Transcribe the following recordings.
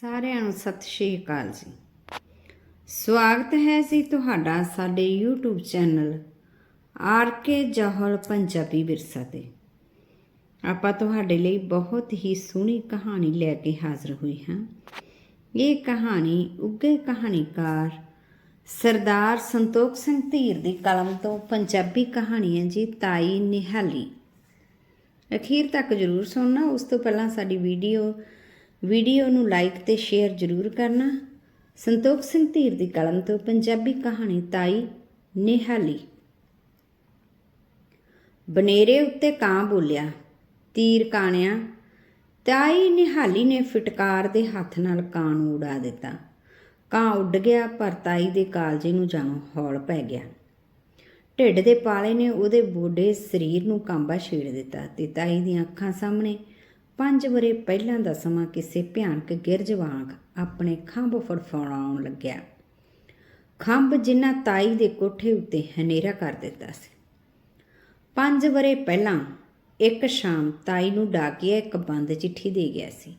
ਸਾਰਿਆਂ ਨੂੰ ਸਤਿ ਸ਼੍ਰੀ ਅਕਾਲ ਜੀ। ਸਵਾਗਤ ਹੈ ਜੀ ਤੁਹਾਡਾ ਸਾਡੇ YouTube channel R K ਜਹਲ Punjabi Virsa ਤੇ। ਆਪਾਂ ਤੁਹਾਡੇ ਲਈ ਬਹੁਤ ਹੀ ਸੋਹਣੀ ਕਹਾਣੀ ਲੈ ਕੇ ਹਾਜ਼ਰ ਹੋਏ ਹਾਂ। ਇਹ ਕਹਾਣੀ ਉੱਗੇ ਕਹਾਣੀਕਾਰ ਸਰਦਾਰ ਸੰਤੋਖ ਸਿੰਘ ਧੀਰ ਦੀ ਕਲਮ ਤੋਂ ਪੰਜਾਬੀ ਕਹਾਣੀ ਹੈ ਜੀ, ਤਾਈ ਨਿਹਾਲੀ। ਅਖੀਰ ਤੱਕ ਜਰੂਰ ਸੁਣਨਾ, ਉਸ ਤੋਂ ਪਹਿਲਾਂ ਸਾਡੀ ਵੀਡੀਓ ਵੀਡੀਓ ਨੂੰ ਲਾਈਕ ਤੇ ਸ਼ੇਅਰ ਜਰੂਰ ਕਰਨਾ। ਸੰਤੋਖ ਸਿੰਘ ਧੀਰ ਦੀ ਕਲਮ ਤੋਂ ਪੰਜਾਬੀ ਕਹਾਣੀ ਤਾਈ ਨਿਹਾਲੀ ਬਨੇਰੇ ਉੱਤੇ ਕਾਂ ਬੋਲਿਆ, ਤੀਰ ਕਾਣਿਆ, ਤਾਈ ਨਿਹਾਲੀ ਨੇ ਫਟਕਾਰ ਦੇ ਹੱਥ ਨਾਲ ਕਾਂ ਨੂੰ ਉਡਾ ਦਿੱਤਾ। ਕਾਂ ਉੱਡ ਗਿਆ, ਪਰ ਤਾਈ ਦੇ ਕਾਲਜੇ ਨੂੰ ਜਾਣੋ ਹੌਲ ਪੈ ਗਿਆ। ਢਿੱਡ ਦੇ ਪਾਲੇ ਨੇ ਉਹਦੇ ਬੋਡੇ ਸਰੀਰ ਨੂੰ ਕਾਂਬਾ ਛੇੜ ਦਿੱਤਾ ਤੇ ਤਾਈ ਦੀਆਂ ਅੱਖਾਂ ਸਾਹਮਣੇ ਪੰਜ ਵਰੇ ਪਹਿਲਾਂ ਦਾ ਸਮਾਂ ਕਿਸੇ ਭਿਆਨਕ ਗਿਰਜ ਵਾਂਗ ਆਪਣੇ ਖੰਭ ਫੜਫੜਾਉਣ ਲੱਗਿਆ। ਖੰਭ ਜਿਨ੍ਹਾਂ ਤਾਈ ਦੇ ਕੋਠੇ ਉੱਤੇ ਹਨੇਰਾ ਕਰ ਦਿੱਤਾ ਸੀ। ਪੰਜ ਵਰੇ ਪਹਿਲਾਂ ਇੱਕ ਸ਼ਾਮ ਤਾਈ ਨੂੰ ਡਾਕਿਆ ਇੱਕ ਬੰਦ ਚਿੱਠੀ ਦੇ ਗਿਆ ਸੀ।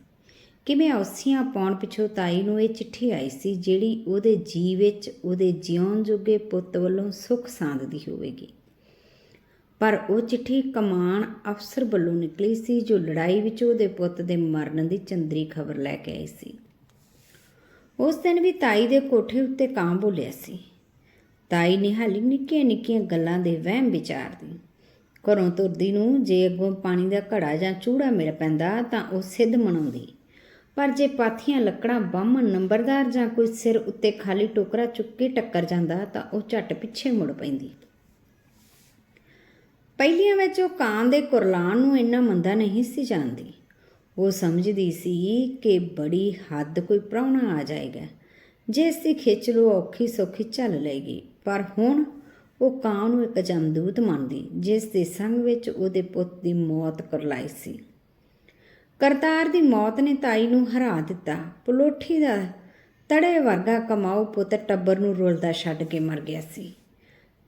ਕਿਵੇਂ ਔਸੀਆਂ ਪਾਉਣ ਪਿਛੋਂ ਤਾਈ ਨੂੰ ਇਹ ਚਿੱਠੀ ਆਈ ਸੀ, ਜਿਹੜੀ ਉਹਦੇ ਜੀ ਵਿੱਚ ਉਹਦੇ ਜਿਉਣ ਜੋਗੇ ਪੁੱਤ ਵੱਲੋਂ ਸੁੱਖ ਸਾਂਦਦੀ ਹੋਵੇਗੀ। ਪਰ ਉਹ ਚਿੱਠੀ ਕਮਾਨ ਅਫਸਰ ਵੱਲੋਂ ਨਿਕਲੀ ਸੀ, ਜੋ ਲੜਾਈ ਵਿੱਚ ਉਹਦੇ ਪੁੱਤ ਦੇ ਮਰਨ ਦੀ ਚੰਦਰੀ ਖਬਰ ਲੈ ਕੇ ਆਈ ਸੀ। ਉਸ ਦਿਨ ਵੀ ਤਾਈ ਦੇ ਕੋਠੇ ਉੱਤੇ ਕਾਂ ਬੋਲਿਆ ਸੀ। ਤਾਈ ਨਿਹਾਲੀ ਨਿੱਕੀਆਂ ਨਿੱਕੀਆਂ ਗੱਲਾਂ ਦੇ ਵਹਿਮ ਵਿਚਾਰਦੀ ਘਰੋਂ ਤੁਰਦੀ ਨੂੰ ਜੇ ਅੱਗੋਂ ਪਾਣੀ ਦਾ ਘੜਾ ਜਾਂ ਚੂੜਾ ਮਿਲ ਪੈਂਦਾ ਤਾਂ ਉਹ ਸਿੱਧ ਮਨਾਉਂਦੀ। ਪਰ ਜੇ ਪਾਥੀਆਂ ਲੱਕੜਾਂ ਬਾਹਮਣ ਨੰਬਰਦਾਰ ਜਾਂ ਕੋਈ ਸਿਰ ਉੱਤੇ ਖਾਲੀ ਟੋਕਰਾ ਚੁੱਕ ਕੇ ਟੱਕਰ ਜਾਂਦਾ ਤਾਂ ਉਹ ਝੱਟ ਪਿੱਛੇ ਮੁੜ ਪੈਂਦੀ। ਪਹਿਲੀਆਂ ਵਿੱਚ ਉਹ ਕਾਂ ਦੇ ਕੁਰਲਾਨ ਨੂੰ ਇੰਨਾ ਮੰਦਾ ਨਹੀਂ ਸੀ ਜਾਣਦੀ। ਉਹ ਸਮਝਦੀ ਸੀ ਕਿ ਬੜੀ ਹੱਦ ਕੋਈ ਪ੍ਰਾਹੁਣਾ ਆ ਜਾਏਗਾ। ਜਿਸ ਦੀ ਖਿੱਚ ਲੋ ਔਖੀ ਸੌਖੀ ਚੱਲ ਲਏਗੀ। ਪਰ ਹੁਣ ਉਹ ਕਾਂ ਨੂੰ ਇੱਕ ਜਮਦੂਤ ਮੰਨਦੀ, ਜਿਸ ਦੇ ਸੰਗ ਵਿੱਚ ਉਹਦੇ ਪੁੱਤ ਦੀ ਮੌਤ ਕਰਲਾਈ ਸੀ। ਕਰਤਾਰ ਦੀ ਮੌਤ ਨੇ ਤਾਈ ਨੂੰ ਹਰਾ ਦਿੱਤਾ। ਪਲੋਠੀ ਦਾ ਤੜੇ ਵਰਗਾ ਕਮਾਊ ਪੁੱਤ ਟੱਬਰ ਨੂੰ ਰੁਲਦਾ ਛੱਡ ਕੇ ਮਰ ਗਿਆ ਸੀ।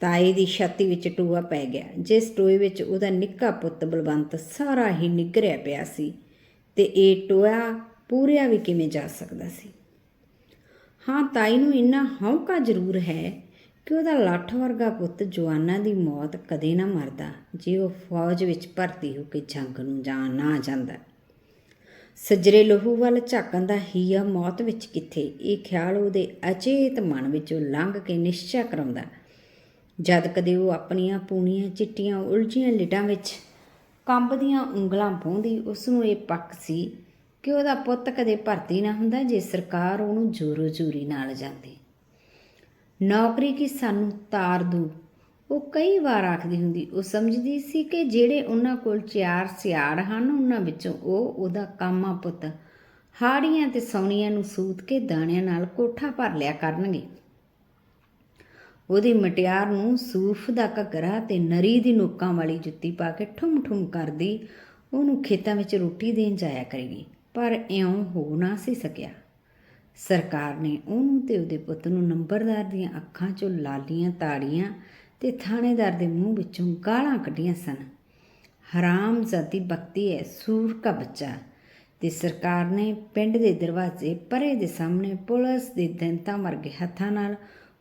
ਤਾਈ ਦੀ ਛਾਤੀ ਵਿੱਚ ਟੂਆ ਪੈ ਗਿਆ। ਜਿਸ ਟੋਏ ਵਿੱਚ ਉਹਦਾ ਨਿੱਕਾ ਪੁੱਤ ਬਲਵੰਤ ਸਾਰਾ ਹੀ ਨਿਗਰਿਆ ਪਿਆ ਸੀ ਤੇ ਇਹ ਟੋਇਆ ਪੂਰਿਆ ਵੀ ਕਿਵੇਂ ਜਾ ਸਕਦਾ ਸੀ? ਹਾਂ, ਤਾਈ ਨੂੰ ਇੰਨਾ ਹੌਂਕਾ ਜ਼ਰੂਰ ਹੈ ਕਿ ਉਹਦਾ ਲੱਠ ਵਰਗਾ ਪੁੱਤ ਜਵਾਨਾਂ ਦੀ ਮੌਤ ਕਦੇ ਨਾ ਮਰਦਾ, ਜੇ ਉਹ ਫੌਜ ਵਿੱਚ ਭਰਤੀ ਹੋ ਕੇ ਜੰਗ ਨੂੰ ਜਾਂ ਨਾ ਜਾਂਦਾ। ਸਜਰੇ ਲਹੂ ਵੱਲ ਝਾਕਣ ਦਾ ਹੀਆ ਮੌਤ ਵਿੱਚ ਕਿੱਥੇ? ਇਹ ਖਿਆਲ ਉਹਦੇ ਅਚੇਤ ਮਨ ਵਿੱਚੋਂ ਲੰਘ ਕੇ ਨਿਸ਼ਚੈ ਕਰਾਉਂਦਾ ਜਦ ਕਦੇ ਉਹ ਆਪਣੀਆਂ ਪੂਣੀਆਂ ਚਿੱਟੀਆਂ ਉਲਝੀਆਂ ਲਿਟਾਂ ਵਿੱਚ ਕੰਬਦੀਆਂ ਉਂਗਲਾਂ ਪਾਉਂਦੀ ਉਸ ਨੂੰ ਇਹ ਪੱਕ ਸੀ ਕਿ ਉਹਦਾ ਪੁੱਤ ਕਦੇ ਭਰਤੀ ਨਾ ਹੁੰਦਾ ਜੇ ਸਰਕਾਰ ਉਹਨੂੰ ਜ਼ੋਰੋ ਜ਼ੋਰੀ ਨਾਲ ਜਾਂਦੀ। ਨੌਕਰੀ ਕੀ ਸਾਨੂੰ ਤਾਰ ਦੂ? ਉਹ ਕਈ ਵਾਰ ਆਖਦੀ ਹੁੰਦੀ, ਉਹ ਸਮਝਦੀ ਸੀ ਕਿ ਜਿਹੜੇ ਉਹਨਾਂ ਕੋਲ ਚਾਰ ਸਿਆੜ ਹਨ, ਉਹਨਾਂ ਵਿੱਚੋਂ ਉਹ ਉਹਦਾ ਕਾਮਾ ਪੁੱਤ। ਹਾੜੀਆਂ ਤੇ ਸੌਣੀਆਂ ਨੂੰ ਸੂਤ ਕੇ ਦਾਣਿਆਂ ਨਾਲ ਕੋਠਾ ਭਰ ਲਿਆ ਕਰਨਗੇ। ਉਹਦੀ ਮਟਿਆਰ ਨੂੰ ਸੂਫ ਦਾ ਘੱਗਰਾ ਤੇ ਨਰੀ ਦੀ ਨੋਕਾਂ ਵਾਲੀ ਜੁੱਤੀ ਪਾ ਕੇ ਠੁੰਮ ਠੁੰਮ ਕਰਦੀ, ਉਹਨੂੰ ਖੇਤਾਂ ਵਿੱਚ ਰੋਟੀ ਦੇਣ ਜਾਇਆ ਕਰੇਗੀ, ਪਰ ਇਉਂ ਹੋ ਨਾ ਸੀ ਸਕਿਆ। ਸਰਕਾਰ ਨੇ ਉਹਨੂੰ ਤੇ ਉਹਦੇ ਪੁੱਤ ਨੂੰ ਨੰਬਰਦਾਰ ਦੀਆਂ ਅੱਖਾਂ 'ਚੋਂ ਲਾਲੀਆਂ ਤਾੜੀਆਂ ਤੇ ਥਾਣੇਦਾਰ ਦੇ ਮੂੰਹ ਵਿੱਚੋਂ ਗਾਲਾਂ ਕੱਢੀਆਂ ਸਨ। ਹਰਾਮਜ਼ਾਦੀ ਬਖਤੀ ਹੈ ਸੂਰ ਦਾ ਬੱਚਾ। ਤੇ ਸਰਕਾਰ ਨੇ ਪਿੰਡ ਦੇ ਦਰਵਾਜ਼ੇ ਪਰੇ ਦੇ ਸਾਹਮਣੇ ਪੁਲਿਸ ਦੇ ਦੰਤਾਂ ਵਰਗੇ ਹੱਥਾਂ ਨਾਲ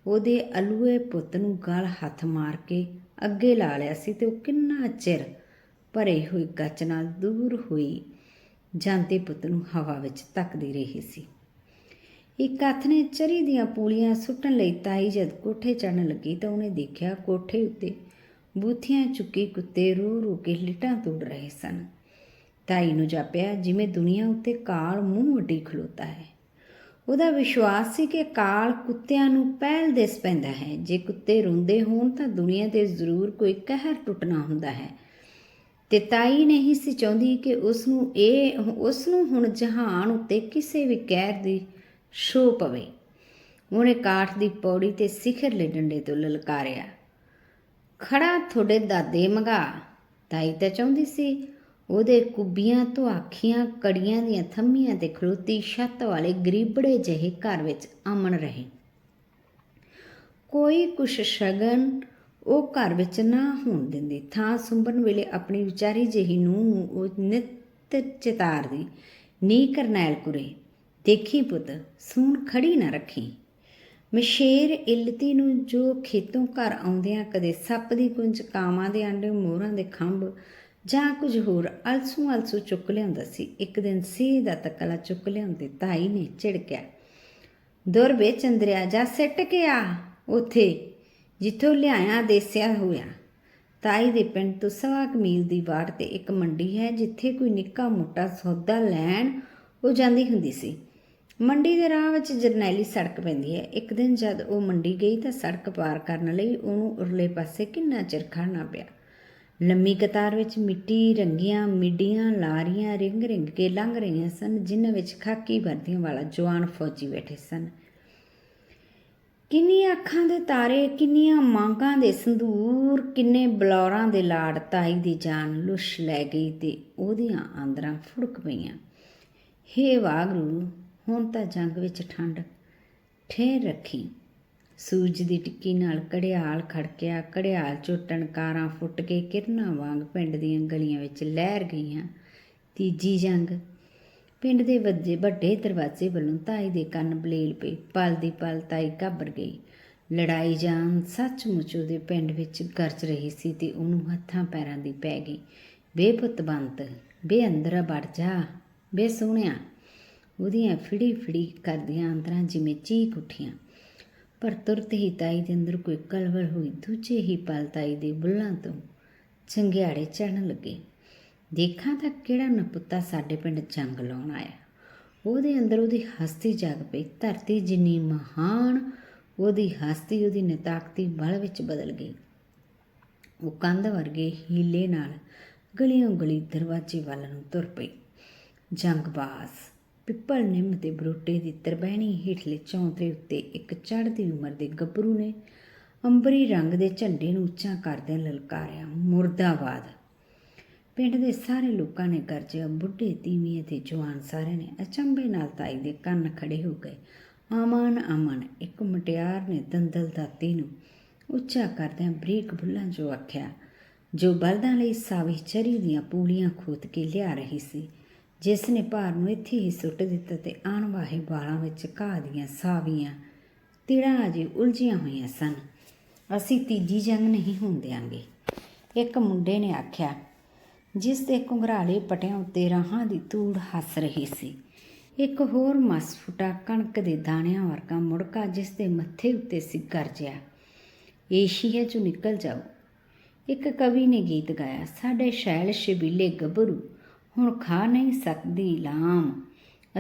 ਉਹਦੇ ਅਲੂਏ ਪੁੱਤ ਨੂੰ ਗਲ ਹੱਥ ਮਾਰ ਕੇ ਅੱਗੇ ਲਾ ਲਿਆ ਸੀ ਤੇ ਉਹ ਕਿੰਨਾ ਚਿਰ ਭਰੇ ਹੋਏ ਗੱਚ ਨਾਲ ਦੂਰ ਹੋਈ, ਜਾਂਦੇ ਪੁੱਤ ਨੂੰ ਹਵਾ ਵਿੱਚ ਤੱਕਦੀ ਰਹੀ ਸੀ। ਇੱਕ ਹੱਥ ਨੇ ਚਰੀ ਦੀਆਂ ਪੂਲੀਆਂ ਸੁੱਟਣ ਲਈ ਤਾਈ ਜਦ ਕੋਠੇ ਚੜਨ ਲੱਗੀ ਤਾਂ ਉਹਨੇ ਦੇਖਿਆ ਕੋਠੇ ਉੱਤੇ ਬੂਥੀਆਂ ਚੁੱਕੀ ਕੁੱਤੇ ਰੋ ਰੋ ਕੇ ਲਿਟਾਂ ਤੋੜ ਰਹੇ ਸਨ। ਤਾਈ ਨੂੰ ਜਾਪਿਆ, ਜਿਵੇਂ ਦੁਨੀਆ ਉੱਤੇ ਕਾਲ ਮੂੰਹ ਅੱਡੀ ਖਲੋਤਾ ਹੈ ਉਹਦਾ ਵਿਸ਼ਵਾਸ ਸੀ ਕਿ ਕਾਲ ਕੁੱਤਿਆਂ ਨੂੰ ਪਹਿਲ ਦਿਸ ਪੈਂਦਾ ਹੈ। ਜੇ ਕੁੱਤੇ ਰੋਂਦੇ ਹੋਣ ਤਾਂ ਦੁਨੀਆ ਤੇ ਜ਼ਰੂਰ ਕੋਈ ਕਹਿਰ ਟੁੱਟਣਾ ਹੁੰਦਾ ਹੈ। ਤੇ ਤਾਈ ਨਹੀਂ ਸੀ ਚਾਹੁੰਦੀ ਕਿ ਉਸ ਨੂੰ ਇਹ ਉਸ ਨੂੰ ਹੁਣ ਜਹਾਨ ਉੱਤੇ ਕਿਸੇ ਵੀ ਕਹਿਰ ਦੀ ਸ਼ੋ ਪਵੇ। ਉਹਨੇ ਕਾਠ ਦੀ ਪੌੜੀ ਤੇ ਸਿਖਰਲੇ ਡੰਡੇ ਤੋਂ ਲਲਕਾਰਿਆ। ਖੜਾ ਤੁਹਾਡੇ ਦਾਦੇ ਮੰਗਾ। ਤਾਈ ਤਾਂ ਚਾਹੁੰਦੀ ਸੀ। ਉਹਦੇ ਕੁੱਬੀਆਂ ਤੋਂ ਆਖੀਆਂ ਕੜੀਆਂ ਦੀਆਂ ਥੰਮੀਆਂ ਤੇ ਖਲੋਤੀ ਛੱਤ ਵਾਲੇ ਗਰੀਬੜੇ ਜਿਹੇ ਘਰ ਵਿੱਚ ਅਮਨ ਰਹੇ। ਕੋਈ ਕੁਛ ਸ਼ਗਨ ਉਹ ਘਰ ਵਿੱਚ ਨਾ ਹੋਣ ਦਿੰਦੀ। ਥਾਂ ਸੁੰਬਣ ਵੇਲੇ ਆਪਣੀ ਵਿਚਾਰੀ ਜਿਹੀ ਨੂੰ ਉਹ ਨਿਤ ਚਿਤਾਰਦੀ, ਨੀ ਕਰਨੈਲ ਕੁਰੇ, ਦੇਖੀ ਪੁੱਤ, ਸੂਣ ਖੜੀ ਨਾ ਰੱਖੀ। ਮਸ਼ੇਰ ਇਲਤੀ ਨੂੰ ਜੋ ਖੇਤੋਂ ਘਰ ਆਉਂਦਿਆਂ ਕਦੇ ਸੱਪ ਦੀ ਕੁੰਜ ਕਾਵਾਂ ਦੇ ਆਂਡੇ ਮੋਹਰਾਂ ਦੇ ਖੰਭ ਜਾਂ ਕੁਝ ਹੋਰ ਅਲਸੂ ਅਲਸੂ ਚੁੱਕ ਲਿਆਉਂਦਾ ਸੀ। ਇੱਕ ਦਿਨ ਸੀਹ ਦਾ ਤਕਲਾ ਚੁੱਕ ਲਿਆਉਂਦੇ ਤਾਈ ਨੇ ਝਿੜਕਿਆ। ਦੁਰਵੇ ਚੰਦਰਿਆ ਜਾ ਸਿੱਟ ਕੇ ਆ, ਉਥੇ ਜਿੱਥੋਂ ਲਿਆਇਆ ਦੇਸਿਆ ਹੋਇਆ। ਤਾਈ ਦੇ ਪਿੰਡ ਤੋਂ ਸਵਾ ਕੁ ਦੀ ਵਾਟ ਤੇ ਇੱਕ ਮੰਡੀ ਹੈ, ਜਿੱਥੇ ਕੋਈ ਨਿੱਕਾ ਮੋਟਾ ਸੌਦਾ ਲੈਣ ਉਹ ਜਾਂਦੀ ਹੁੰਦੀ ਸੀ। ਮੰਡੀ ਦੇ ਰਾਹ ਵਿੱਚ ਜਰਨੈਲੀ ਸੜਕ ਪੈਂਦੀ ਹੈ। ਇੱਕ ਦਿਨ ਜਦ ਉਹ ਮੰਡੀ ਗਈ ਤਾਂ ਸੜਕ ਪਾਰ ਕਰਨ ਲਈ ਉਹਨੂੰ ਉਰਲੇ ਪਾਸੇ ਕਿੰਨਾ ਚਿਰ ਖੜਨਾ ਪਿਆ। ਲੰਮੀ ਕਤਾਰ ਵਿੱਚ ਮਿੱਟੀ, ਰੰਗੀਆਂ ਮਿੱਡੀਆਂ, ਲਾਰੀਆਂ, ਰਿੰਗ ਰਿੰਗ ਕੇ ਲੰਘ ਰਹੀਆਂ ਸਨ, ਜਿਨ੍ਹਾਂ ਵਿੱਚ ਖਾਕੀ ਵਰਦੀਆਂ ਵਾਲਾ ਜਵਾਨ ਫੌਜੀ ਬੈਠੇ ਸਨ। ਕਿੰਨੀਆਂ ਅੱਖਾਂ ਦੇ ਤਾਰੇ, ਕਿੰਨੀਆਂ ਮੰਗਾਂ ਦੇ ਸੰਧੂਰ ਕਿੰਨੇ ਬਲੌਰਾਂ ਦੇ ਲਾੜ ਤਾਈ ਦੀ ਜਾਨ ਲੁਸ਼ ਲੈ ਗਈ ਤੇ ਉਹਦੀਆਂ ਆਂਦਰਾਂ ਫੁੜਕ ਪਈਆਂ। ਹੇ ਵਾਗਰੂ, ਹੁਣ ਤਾਂ ਜੰਗ ਵਿੱਚ ਠੰਡ ਠਹਿਰ ਰੱਖੀ। ਸੂਰਜ ਦੀ ਟਿੱਕੀ ਨਾਲ ਕੜਿਆਲ ਖੜਕਿਆ ਕੜਿਆਲ ਚੋਂ ਕਾਰਾਂ ਫੁੱਟ ਕੇ ਕਿਰਨਾਂ ਵਾਂਗ ਪਿੰਡ ਦੀਆਂ ਗਲੀਆਂ ਵਿੱਚ ਲਹਿਰ ਗਈਆਂ। ਤੀਜੀ ਜੰਗ। ਪਿੰਡ ਦੇ ਵੱਜੇ ਵੱਡੇ ਦਰਵਾਜ਼ੇ ਵੱਲੋਂ ਤਾਈ ਦੇ ਕੰਨ ਬਲੇਲ ਪਏ। ਪਲ ਦੀ ਪਲ ਤਾਈ ਘਾਬਰ ਗਈ। ਲੜਾਈ ਜਾਨ ਸੱਚਮੁੱਚ ਉਹਦੇ ਪਿੰਡ ਵਿੱਚ ਗਰਜ ਰਹੀ ਸੀ ਤੇ ਉਹਨੂੰ ਹੱਥਾਂ ਪੈਰਾਂ ਦੀ ਪੈ ਗਈ। ਬੇ ਪੁੱਤ ਬੰਤ ਬੇ ਅੰਦਰ ਵੜ ਜਾ ਬੇ ਸੋਹਣਿਆ। ਉਹਦੀਆਂ ਫਿੜੀ ਫਿੜੀ ਕਰਦੀਆਂ ਅੰਦਰਾਂ ਜਿਵੇਂ ਚੀਕ ਉੱਠੀਆਂ। ਪਰ ਤੁਰਤ ਹੀ ਤਾਈ ਦੇ ਅੰਦਰ ਕੋਈ ਕਲਵਲ ਹੋਈ ਦੂਜੇ ਹੀ ਪਲ ਤਾਈ ਦੇ ਬੁੱਲਾਂ ਤੋਂ ਚੰਗਿਆੜੇ ਚੜਨ ਲੱਗੇ। ਦੇਖਾਂ ਤਾਂ ਕਿਹੜਾ ਨਪੁੱਤਾ ਸਾਡੇ ਪਿੰਡ ਜੰਗ ਲਾਉਣ ਆਇਆ। ਉਹਦੇ ਅੰਦਰ ਉਹਦੀ ਹਸਤੀ ਜਾਗ ਪਈ, ਧਰਤੀ ਜਿੰਨੀ ਮਹਾਨ, ਉਹਦੀ ਹਸਤੀ, ਉਹਦੀ ਨਤਾਕਤੀ ਬਲ ਵਿੱਚ ਬਦਲ ਗਈ। ਉਹ ਕੰਧ ਵਰਗੇ ਹੀਲੇ ਨਾਲ ਗਲੀਆਂ ਗਲੀ ਦਰਵਾਜ਼ੇ ਵੱਲ ਨੂੰ ਤੁਰ ਪਈ। ਜੰਗਬਾਜ਼ ਪਿੱਪਲ ਨਿੰਮ ਦੇ ਬਰੋਟੇ ਦੀ ਤਰਬੈਣੀ ਹੇਠਲੇ ਚੌਂਤਰੇ ਉੱਤੇ ਇੱਕ ਚੜ੍ਹਦੀ ਉਮਰ ਦੇ ਗੱਭਰੂ ਨੇ ਅੰਬਰੀ ਰੰਗ ਦੇ ਝੰਡੇ ਨੂੰ ਉੱਚਾ ਕਰਦਿਆਂ ਲਲਕਾਰਿਆ ਮੁਰਦਾਬਾਦ ਪਿੰਡ ਦੇ ਸਾਰੇ ਲੋਕਾਂ ਨੇ ਗਰਜਿਆ ਬੁੱਢੇ, ਤੀਵੀਂ ਅਤੇ ਜਵਾਨ ਸਾਰਿਆਂ ਨੇ ਅਚੰਭੇ ਨਾਲ ਤਾਈ ਦੇ ਕੰਨ ਖੜੇ ਹੋ ਗਏ। ਆਮਨ ਆਮਨ! ਇੱਕ ਮਟਿਆਰ ਨੇ ਦੰਦਲ ਦਾਤੀ ਨੂੰ ਉੱਚਾ ਕਰਦਿਆਂ ਬਰੀਕ ਬੁੱਲਾਂ ਜੋ ਆਖਿਆ, ਜੋ ਬਰਦਾਂ ਲਈ ਸਾਵੀ ਚਰੀ ਦੀਆਂ ਪੂਲੀਆਂ ਖੋਦ ਕੇ ਲਿਆ ਰਹੀ ਸੀ ਜਿਸ ਨੇ ਭਾਰ ਨੂੰ ਇੱਥੇ ਹੀ ਸੁੱਟ ਦਿੱਤਾ ਤੇ ਆਣਵਾਹੇ ਵਾਲਾਂ ਵਿੱਚ ਘਾਹ ਦੀਆਂ ਸਾਵੀਆਂ, ਤਿੜਾਂ ਅਜੇ ਉਲਝੀਆਂ ਹੋਈਆਂ ਸਨ। ਅਸੀਂ ਤੀਜੀ ਜੰਗ ਨਹੀਂ ਹੁੰਦਿਆਂਗੇ ਇੱਕ ਮੁੰਡੇ ਨੇ ਆਖਿਆ ਜਿਸ ਦੇ ਘੁੰਗਰਾਲੇ ਪਟਿਆਂ ਉੱਤੇ ਰਾਹਾਂ ਦੀ ਧੂੜ ਹੱਸ ਰਹੀ ਸੀ, ਇੱਕ ਹੋਰ ਮਸਫੁਟਾ ਕਣਕ ਦੇ ਦਾਣਿਆਂ ਵਰਗਾ ਮੁੜਕਾ ਜਿਸ ਦੇ ਮੱਥੇ ਉੱਤੇ ਸੀ ਗਰਜਿਆ। ਏਸ਼ੀਆ ਚੋਂ ਨਿਕਲ ਜਾਓ। ਇੱਕ ਕਵੀ ਨੇ ਗੀਤ ਗਾਇਆ, ਸਾਡੇ ਸ਼ੈਲ ਸ਼ਬੀਲੇ ਗੱਭਰੂ ਹੁਣ ਖਾ ਨਹੀਂ ਸਕਦੀ ਲਾਮ।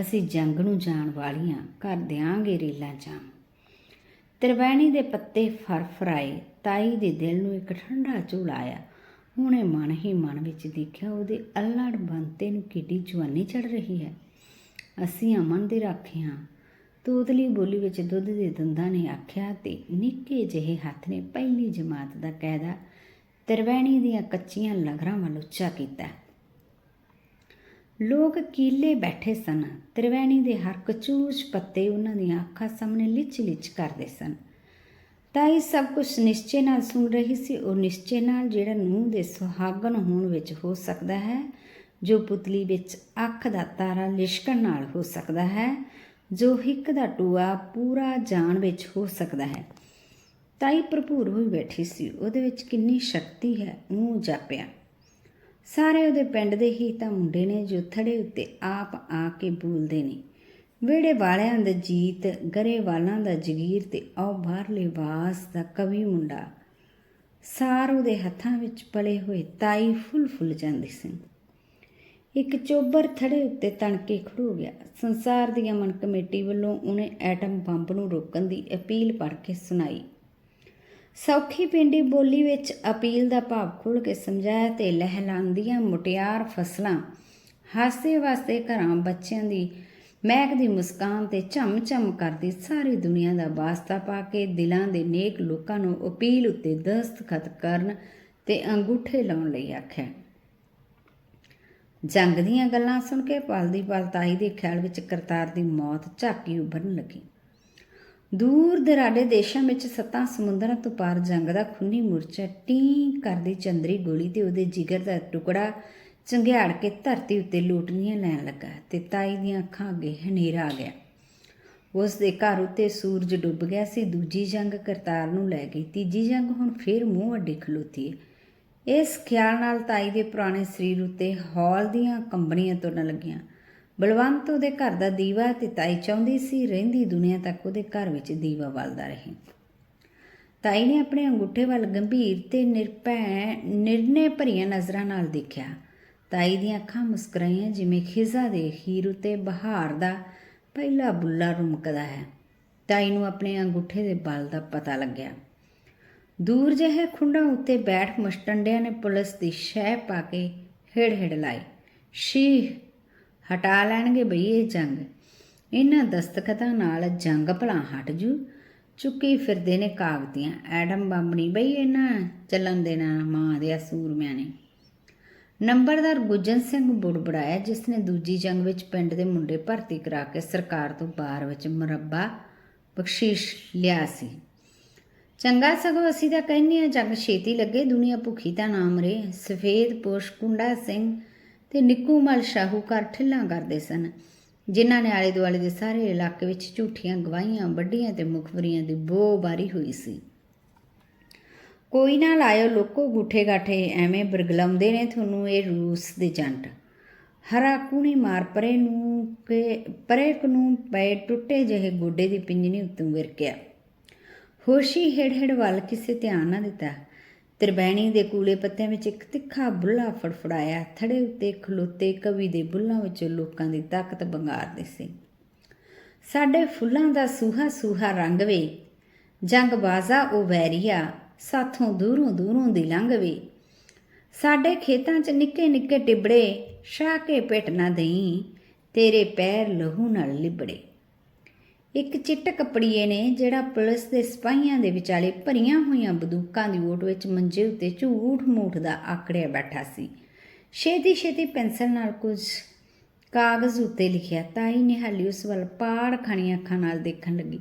ਅਸੀਂ ਜੰਗ ਨੂੰ ਜਾਣ ਵਾਲੀਆਂ ਕਰ ਦਿਆਂਗੇ ਰੇਲਾਂ ਜਾਮ। ਤਰਵੈਣੀ ਦੇ ਪੱਤੇ ਫਰਫਰਾਏ, ਤਾਈ ਦੇ ਦਿਲ ਨੂੰ ਇੱਕ ਠੰਡਾ ਝੂਲਾਇਆ ਉਹਨੇ ਮਨ ਹੀ ਮਨ ਵਿੱਚ ਦੇਖਿਆ, ਉਹਦੇ ਅਲੜ ਬੰਤੇ ਨੂੰ ਕਿੱਡੀ ਜਵਾਨੀ ਚੜ ਰਹੀ ਹੈ। ਅਸੀਂ ਅਮਨ ਦੇ ਰਾਖੇ ਹਾਂ। ਤੋਤਲੀ ਬੋਲੀ ਵਿੱਚ ਦੁੱਧ ਦੇ ਦੰਦਾਂ ਨੇ ਆਖਿਆ ਤੇ ਨਿੱਕੇ ਜਿਹੇ ਹੱਥ ਨੇ ਪਹਿਲੀ ਜਮਾਤ ਦਾ ਕਾਇਦਾ ਤਰਵੈਣੀ ਦੀਆਂ ਕੱਚੀਆਂ ਲਗਰਾਂ ਵੱਲ ਉੱਚਾ ਕੀਤਾ। ਲੋਕ ਕੀਲੇ ਬੈਠੇ ਸਨ। ਤ੍ਰਿਵੈਣੀ ਦੇ ਹਰ ਕਚੂਚ ਪੱਤੇ ਉਹਨਾਂ ਦੀਆਂ ਅੱਖਾਂ ਸਾਹਮਣੇ ਲਿਚ ਲਿਚ ਕਰਦੇ ਸਨ। ਤਾਈ ਸਭ ਕੁਝ ਨਿਸ਼ਚੇ ਨਾਲ ਸੁਣ ਰਹੀ ਸੀ। ਉਹ ਨਿਸ਼ਚੇ ਨਾਲ ਜਿਹੜਾ ਨੂੰਹ ਦੇ ਸੁਹਾਗਣ ਹੋਣ ਵਿੱਚ ਹੋ ਸਕਦਾ ਹੈ, ਜੋ ਪੁਤਲੀ ਵਿੱਚ ਅੱਖ ਦਾ ਤਾਰਾ ਲਿਸ਼ਕਣ ਨਾਲ ਹੋ ਸਕਦਾ ਹੈ, ਜੋ ਹਿੱਕ ਦਾ ਟੂਆ ਪੂਰਾ ਜਾਣ ਵਿੱਚ ਹੋ ਸਕਦਾ ਹੈ। ਤਾਈ ਭਰਪੂਰ ਹੋਈ ਬੈਠੀ ਸੀ। ਉਹਦੇ ਵਿੱਚ ਕਿੰਨੀ ਸ਼ਕਤੀ ਹੈ। ਉਹ ਜਾਪਿਆ। ਸਾਰੇ ਉਹਦੇ ਪਿੰਡ ਦੇ ਹੀ ਤਾਂ ਮੁੰਡੇ ਨੇ ਜੋ ਥੜੇ ਉੱਤੇ ਆਪ ਆ ਕੇ ਬੋਲਦੇ ਨੇ। ਵਿਹੜੇ ਵਾਲਿਆਂ ਦਾ ਜੀਤ, ਗਰੇ ਵਾਲਾਂ ਦਾ ਜਗੀਰ ਤੇ ਆਉ ਬਾਹਰਲੇ ਵਾਸ ਦਾ ਕਵੀ ਮੁੰਡਾ। ਸਾਰ ਉਹਦੇ ਹੱਥਾਂ ਵਿੱਚ ਪਲੇ ਹੋਏ ਤਾਈ ਫੁੱਲ ਫੁੱਲ ਜਾਂਦੀ ਸੀ ਇੱਕ ਚੋਬਰ ਥੜੇ ਉੱਤੇ ਤਣਕੇ ਖੜੋ ਗਿਆ। ਸੰਸਾਰ ਦੀ ਅਮਨ ਕਮੇਟੀ ਵੱਲੋਂ ਉਹਨੇ ਐਟਮ ਬੰਬ ਨੂੰ ਰੋਕਣ ਦੀ ਅਪੀਲ ਪੜ੍ਹ ਕੇ ਸੁਣਾਈ। ਸੌਖੀ ਪਿੰਡੀ ਬੋਲੀ ਵਿੱਚ ਅਪੀਲ ਦਾ ਭਾਵ ਖੁੱਲ੍ਹ ਕੇ ਸਮਝਾਇਆ ਤੇ ਲਹਿਲਾਂਦੀਆਂ ਮੁਟਿਆਰ ਫਸਲਾਂ। ਹਾਸੇ ਵਾਸਤੇ ਘਰਾਂ ਬੱਚਿਆਂ ਦੀ ਮਹਿਕ ਦੀ ਮੁਸਕਾਨ ਤੇ ਝਮ ਝਮ ਕਰਦੀ ਸਾਰੀ ਦੁਨੀਆ ਦਾ ਵਾਸਤਾ ਪਾ ਕੇ ਦਿਲਾਂ ਦੇ ਨੇਕ ਲੋਕਾਂ ਨੂੰ ਅਪੀਲ ਉੱਤੇ ਦਸਤਖਤ ਕਰਨ ਤੇ ਅੰਗੂਠੇ ਲਾਉਣ ਲਈ ਆਖਿਆ। ਜੰਗ ਦੀਆਂ ਗੱਲਾਂ ਸੁਣ ਕੇ ਪਲ ਦੀ ਪਲ ਤਾਈ ਦੇ ਖਿਆਲ ਵਿੱਚ ਕਰਤਾਰ ਦੀ ਮੌਤ ਝਾਕੀ ਉਭਰਨ ਲੱਗੀ। ਦੂਰ ਦਰਾਡੇ ਦੇਸ਼ਾਂ ਵਿੱਚ ਸੱਤਾਂ ਸਮੁੰਦਰਾਂ ਤੋਂ ਪਾਰ ਜੰਗ ਦਾ ਖੂਨੀ ਮੁਰਚਾ ਟੀ ਕਰਦੀ ਚੰਦਰੀ ਗੋਲੀ ਤੇ ਉਹਦੇ ਜਿਗਰ ਦਾ ਟੁਕੜਾ ਚੰਗਿਆੜ ਕੇ ਧਰਤੀ ਉੱਤੇ ਲੋਟਲੀਆਂ ਲੈਣ ਲੱਗਾ ਤੇ ਤਾਈ ਦੀਆਂ ਅੱਖਾਂ ਅੱਗੇ ਹਨੇਰਾ ਆ ਗਿਆ। ਉਸ ਦੇ ਘਰ ਉੱਤੇ ਸੂਰਜ ਡੁੱਬ ਗਿਆ ਸੀ, ਦੂਜੀ ਜੰਗ ਕਰਤਾਰ ਨੂੰ ਲੈ ਗਈ, ਤੀਜੀ ਜੰਗ ਹੁਣ ਫੇਰ ਮੂੰਹ ਅੱਡੀ ਖਲੋਤੀ ਹੈ। ਇਸ ਖਿਆਲ ਨਾਲ ਤਾਈ ਦੇ ਪੁਰਾਣੇ ਸਰੀਰ ਉੱਤੇ ਹੌਲ ਦੀਆਂ ਕੰਬਣੀਆਂ ਤੁਰਨ ਲੱਗੀਆਂ। ਬਲਵੰਤ ਉਹਦੇ ਘਰ ਦਾ ਦੀਵਾ ਤੇ ਤਾਈ ਚਾਹੁੰਦੀ ਸੀ, ਰਹਿੰਦੀ ਦੁਨੀਆ ਤੱਕ ਉਹਦੇ ਘਰ ਵਿੱਚ ਦੀਵਾ ਬਲਦਾ ਰਹੇ। ਤਾਈ ਨੇ ਆਪਣੇ ਅੰਗੂਠੇ ਵੱਲ ਗੰਭੀਰ ਤੇ ਨਿਰਭੈ, ਨਿਰਣੇ ਭਰੀਆਂ ਨਜ਼ਰਾਂ ਨਾਲ ਦੇਖਿਆ। ਤਾਈ ਦੀਆਂ ਅੱਖਾਂ ਮੁਸਕਰਾਈਆਂ, ਜਿਵੇਂ ਖਿਜ਼ਾ ਦੇ ਹੀਰ ਉਤੇ ਬਹਾਰ ਦਾ ਪਹਿਲਾ ਬੁੱਲਾ ਰੁਮਕਦਾ ਹੈ। ਤਾਈ ਨੂੰ ਆਪਣੇ ਅੰਗੂਠੇ ਦੇ ਬਲ ਦਾ ਪਤਾ ਲੱਗਿਆ। ਦੂਰ ਜਿਹੇ ਖੁੰਡਾਂ ਉੱਤੇ ਬੈਠ ਮਸਟੰਡਿਆਂ ਨੇ ਪੁਲਿਸ ਦੀ ਸ਼ਹਿ ਪਾ ਕੇ ਹੇੜ ਹੇੜ ਲਾਈ। ਸ਼ੀ ਹਟਾ ਲੈਣਗੇ ਬਈ ਇਹ ਜੰਗ। ਇਹਨਾਂ ਦਸਤਖਤਾਂ ਨਾਲ ਜੰਗ ਭਲਾ ਹਟ ਜੂ। ਚੁੱਕੀ ਫਿਰਦੇ ਨੇ ਕਾਗਤੀਆਂ ਐਡਮ ਬੰਬ ਨਹੀਂ ਬਈ ਇਹਨਾਂ ਚੱਲਣ ਦੇਣਾ ਮਾਂ ਦੇ ਸੂਰਮਿਆਂ ਨੇ। ਨੰਬਰਦਾਰ ਗੁੱਜਨ ਸਿੰਘ ਬੁੜਬੜਾਇਆ, ਜਿਸ ਨੇ ਦੂਜੀ ਜੰਗ ਵਿੱਚ ਪਿੰਡ ਦੇ ਮੁੰਡੇ ਭਰਤੀ ਕਰਾ ਕੇ ਸਰਕਾਰ ਤੋਂ ਬਾਰ ਵਿੱਚ ਮੁਰੱਬਾ ਬਖਸ਼ੀਸ਼ ਲਿਆ ਸੀ। ਚੰਗਾ ਸਗੋਂ ਅਸੀਂ ਤਾਂ ਕਹਿੰਦੇ ਆ ਜੰਗ ਛੇਤੀ ਲੱਗੇ, ਦੁਨੀਆ ਭੁੱਖੀ ਤਾਂ ਨਾ ਮਰੇ। ਸਫੇਦ ਪੋਸ਼ ਕੁੰਡਾ ਸਿੰਘ ਤੇ ਨਿੱਕੂ ਮਲ ਸ਼ਾਹੂਕਾਰ ਠਿੱਲਾਂ ਕਰਦੇ ਸਨ। ਜਿਨ੍ਹਾਂ ਨੇ ਆਲੇ ਦੁਆਲੇ ਦੇ ਸਾਰੇ ਇਲਾਕੇ ਵਿੱਚ ਝੂਠੀਆਂ ਗਵਾਹੀਆਂ, ਵੱਡੀਆਂ ਤੇ ਮੁਖਬਰੀਆਂ ਦੀ ਬੋ ਬਾਰੀ ਹੋਈ ਸੀ। ਕੋਈ ਨਾ ਲਾਇਓ ਲੋਕੋ ਗੁੱਠੇ ਗਾਠੇ ਐਵੇਂ ਬਰਗਲਾਉਂਦੇ ਨੇ ਤੁਹਾਨੂੰ ਇਹ ਰੂਸ ਦੇ ਜੰਟ। ਹਰਾ ਕੂਣੀ ਮਾਰ ਪਰੇ ਨੂੰ ਕਿ, ਪਰੇ ਨੂੰ ਪਏ ਟੁੱਟੇ ਜਿਹੇ ਗੋਡੇ ਦੀ ਪਿੰਜਣੀ ਉੱਤੋਂ ਵਿਰਕਿਆ। ਹੋਸ਼ੀ ਹੇੜ ਹੇੜ ਵੱਲ ਕਿਸੇ ਧਿਆਨ ਨਾ ਦਿੱਤਾ। ਤਿਰਬੈਣੀ ਦੇ ਕੂਲੇ ਪੱਤਿਆਂ ਵਿੱਚ ਇੱਕ ਤਿੱਖਾ ਬੁੱਲਾ ਫੜਫੜਾਇਆ। ਥੜੇ ਉੱਤੇ ਖਲੋਤੇ ਕਵੀ ਦੇ ਬੁੱਲਾਂ ਵਿੱਚੋਂ ਲੋਕਾਂ ਦੀ ਤਾਕਤ ਬੰਗਾਰਦੇ ਸੀ। ਸਾਡੇ ਫੁੱਲਾਂ ਦਾ ਸੂਹਾ ਸੂਹਾ ਰੰਗ ਵੇ, ਜੰਗ ਬਾਜ਼ਾ ਉਹ ਵੈਰੀਆ, ਸਾਥੋਂ ਦੂਰੋਂ ਦੂਰੋਂ ਦੀ ਲੰਘ ਵੇ। ਸਾਡੇ ਖੇਤਾਂ 'ਚ ਨਿੱਕੇ ਨਿੱਕੇ ਟਿਬੜੇ ਸ਼ਾਹ ਕੇ ਪਿੱਟ ਨਾ ਦੇਈ, ਤੇਰੇ ਪੈਰ ਲਹੂ ਨਾਲ ਲਿਬੜੇ। ਇੱਕ ਚਿੱਟ ਕੱਪੜੀਏ ਨੇ ਜਿਹੜਾ ਪੁਲਿਸ ਦੇ ਸਿਪਾਹੀਆਂ ਦੇ ਵਿਚਾਲੇ ਭਰੀਆਂ ਹੋਈਆਂ ਬੰਦੂਕਾਂ ਦੀ ਓਟ ਵਿੱਚ ਮੰਜੇ ਉੱਤੇ ਝੂਠ ਮੂਠ ਦਾ ਆਕੜਿਆ ਬੈਠਾ ਸੀ। ਛੇਤੀ ਛੇਤੀ ਪੈਨਸਲ ਨਾਲ ਕੁਝ ਕਾਗਜ਼ ਉੱਤੇ ਲਿਖਿਆ, ਤਾਈ ਨਿਹਾਲੀ ਉਸ ਵੱਲ ਪਾੜ ਖਣੀਆਂ ਅੱਖਾਂ ਨਾਲ ਦੇਖਣ ਲੱਗੀ।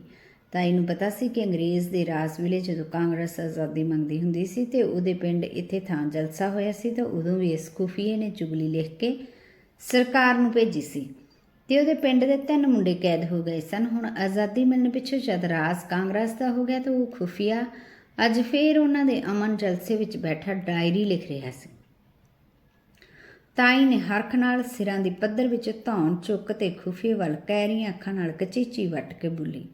ਤਾਈ ਨੂੰ ਪਤਾ ਸੀ ਕਿ ਅੰਗਰੇਜ਼ ਦੇ ਰਾਜ ਵੇਲੇ ਜਦੋਂ ਕਾਂਗਰਸ ਆਜ਼ਾਦੀ ਮੰਗਦੀ ਹੁੰਦੀ ਸੀ ਤੇ ਉਹਦੇ ਪਿੰਡ ਇੱਥੇ ਥਾਂ ਜਲਸਾ ਹੋਇਆ ਸੀ ਤਾਂ ਉਦੋਂ ਵੀ ਇਸ ਖੁਫੀਏ ਨੇ ਚੁਗਲੀ ਲਿਖ ਕੇ ਸਰਕਾਰ ਨੂੰ ਭੇਜੀ ਸੀ। ਤੇ ਉਹਦੇ ਪਿੰਡ ਦੇ ਤਿੰਨ ਮੁੰਡੇ ਕੈਦ ਹੋ ਗਏ ਸਨ। ਹੁਣ ਆਜ਼ਾਦੀ ਮਿਲਣ ਪਿੱਛੋਂ ਜਦ ਰਾਜ ਕਾਂਗਰਸ ਦਾ ਹੋ ਗਿਆ ਤਾਂ ਉਹ ਖੁਫੀਆ। ਅੱਜ ਫੇਰ ਉਹਨਾਂ ਦੇ ਅਮਨ ਜਲਸੇ ਵਿੱਚ ਬੈਠਾ ਡਾਇਰੀ ਲਿਖ ਰਿਹਾ ਸੀ। ਤਾਈ ਨੇ ਹਰਖ ਨਾਲ ਸਿਰਾਂ ਦੀ ਪੱਧਰ ਵਿੱਚ ਧੌਣ ਚੁੱਕ ਤੇ ਖੁਫੀਏ ਵੱਲ ਕਹਿਰੀਆਂ ਅੱਖਾਂ ਨਾਲ ਕਚੀਚੀ ਵੱਟ ਕੇ ਬੁੱਲੀ,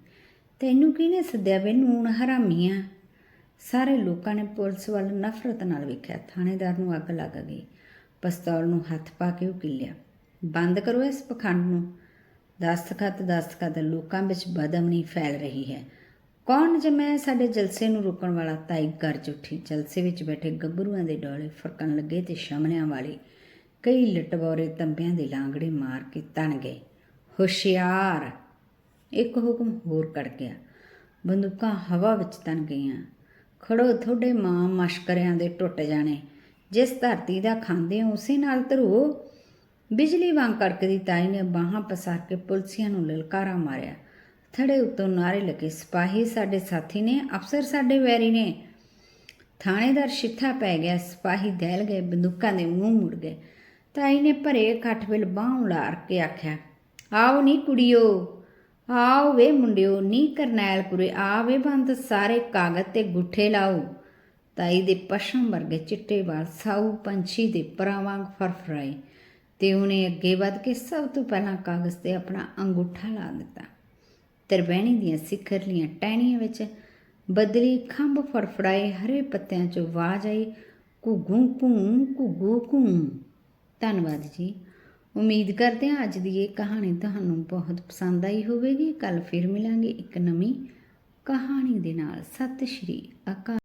ਤੈਨੂੰ ਕਿਹਨੇ ਸੱਦਿਆ ਵੇ? ਨੂਣ ਹਰਾਮੀਆਂ ਸਾਰੇ ਲੋਕਾਂ ਨੇ ਪੁਲਿਸ ਵੱਲ ਨਫ਼ਰਤ ਨਾਲ ਵੇਖਿਆ। ਥਾਣੇਦਾਰ ਨੂੰ ਅੱਗ ਲੱਗ ਗਈ। ਪਿਸਤੌਲ ਨੂੰ ਹੱਥ ਪਾ ਕੇ ਉਹ ਕਿੱਲਿਆ। ਬੰਦ ਕਰੋ ਇਸ ਪਖੰਡ ਨੂੰ। ਦਸਤਖਤ ਦਸਤਖਤ ਲੋਕਾਂ ਵਿੱਚ ਬਦਮਨੀ ਫੈਲ ਰਹੀ ਹੈ। ਕੌਣ ਜਮੈ ਸਾਡੇ ਜਲਸੇ ਨੂੰ ਰੋਕਣ ਵਾਲਾ ਤਾਈ ਗਰਜ ਉੱਠੀ, ਜਲਸੇ ਵਿੱਚ ਬੈਠੇ ਗੱਭਰੂਆਂ ਦੇ ਡੋਲੇ ਫਰਕਣ ਲੱਗੇ ਤੇ ਸ਼ਮਲਿਆਂ ਵਾਲੇ ਕਈ ਲਟਬੌਰੇ ਤੰਬਿਆਂ ਦੇ ਲਾਂਗੜੇ ਮਾਰ ਕੇ ਤਣ ਗਏ। ਹੁਸ਼ਿਆਰ! ਇੱਕ ਹੁਕਮ ਹੋਰ ਕੜ ਗਿਆ। ਬੰਦੂਕਾਂ ਹਵਾ ਵਿੱਚ ਤਣ ਗਈਆਂ। ਖੜੋ ਥੋੜੇ ਮਾਂ ਮਸ਼ਕਰਿਆਂ ਦੇ ਟੁੱਟ ਜਾਣੇ। ਜਿਸ ਧਰਤੀ ਦਾ ਖਾਂਦੇ ਹੋ ਉਸੇ ਨਾਲ ਧਰੋ। ਬਿਜਲੀ ਵਾਂਗ ਕੜਕਦੀ ਤਾਈ ਨੇ ਬਾਹਾਂ ਪਸਾਰ ਕੇ ਪੁਲਸੀਆਂ ਨੂੰ ਲਲਕਾਰਾ ਮਾਰਿਆ। ਥੜੇ ਉੱਤੋਂ ਨਾਰੇ ਲੱਗੇ, ਸਿਪਾਹੀ ਸਾਡੇ ਸਾਥੀ ਨੇ, ਅਫਸਰ ਸਾਡੇ ਵੈਰੀ ਨੇ। ਥਾਣੇਦਾਰ ਸ਼ਿੱਥਾ ਪੈ ਗਿਆ, ਸਿਪਾਹੀ ਦਹਿਲ ਗਏ, ਬੰਦੂਕਾਂ ਦੇ ਮੂੰਹ ਮੁੜ ਗਏ। ਤਾਈ ਨੇ ਭਰੇ ਇਕੱਠ ਵੇਲ ਬਾਹ ਉਲਾਰ ਕੇ ਆਖਿਆ, ਆਓ ਨੀ ਕੁੜੀਓ, ਆਓ ਵੇ ਮੁੰਡਿਓ, ਨੀ ਕਰਨੈਲਪੁਰੇ ਆ ਵੇ ਬੰਦ, ਸਾਰੇ ਕਾਗਜ਼ ਤੇ ਗੁੱਠੇ ਲਾਓ। ਤਾਈ ਦੇ ਪਸ਼ਮ ਵਰਗੇ ਚਿੱਟੇ ਵਾਲ ਸਾਊ ਪੰਛੀ ਦੇ ਪਰਾਂ ਵਾਂਗ ਫਰਫਰਾਏ। ਤੇ ਉਹਨੇ ਅੱਗੇ ਵੱਧ ਕੇ ਸਭ ਤੋਂ ਪਹਿਲਾਂ ਕਾਗਜ਼ ਤੇ ਆਪਣਾ ਅੰਗੂਠਾ ਲਾ ਦਿੱਤਾ। ਤਰਬੈਣੀ ਦੀਆਂ ਸਿਖਰਲੀਆਂ ਟਹਿਣੀਆਂ ਵਿੱਚ ਬਦਲੀ ਖੰਭ ਫੜਫੜਾਏ, ਹਰੇ ਪੱਤਿਆਂ 'ਚੋਂ ਆਵਾਜ਼ ਆਈ, ਘੁੱਗੂ ਘੂੰ ਘੁੱਗੂ ਘੂੰ। ਧੰਨਵਾਦ ਜੀ। ਉਮੀਦ ਕਰਦੇ ਹਾਂ ਅੱਜ ਦੀ ਇਹ ਕਹਾਣੀ ਤੁਹਾਨੂੰ ਬਹੁਤ ਪਸੰਦ ਆਈ ਹੋਵੇਗੀ। ਕੱਲ ਫਿਰ ਮਿਲਾਂਗੇ ਇੱਕ ਨਵੀਂ ਕਹਾਣੀ ਦੇ ਨਾਲ। ਸਤਿ ਸ਼੍ਰੀ ਅਕਾਲ।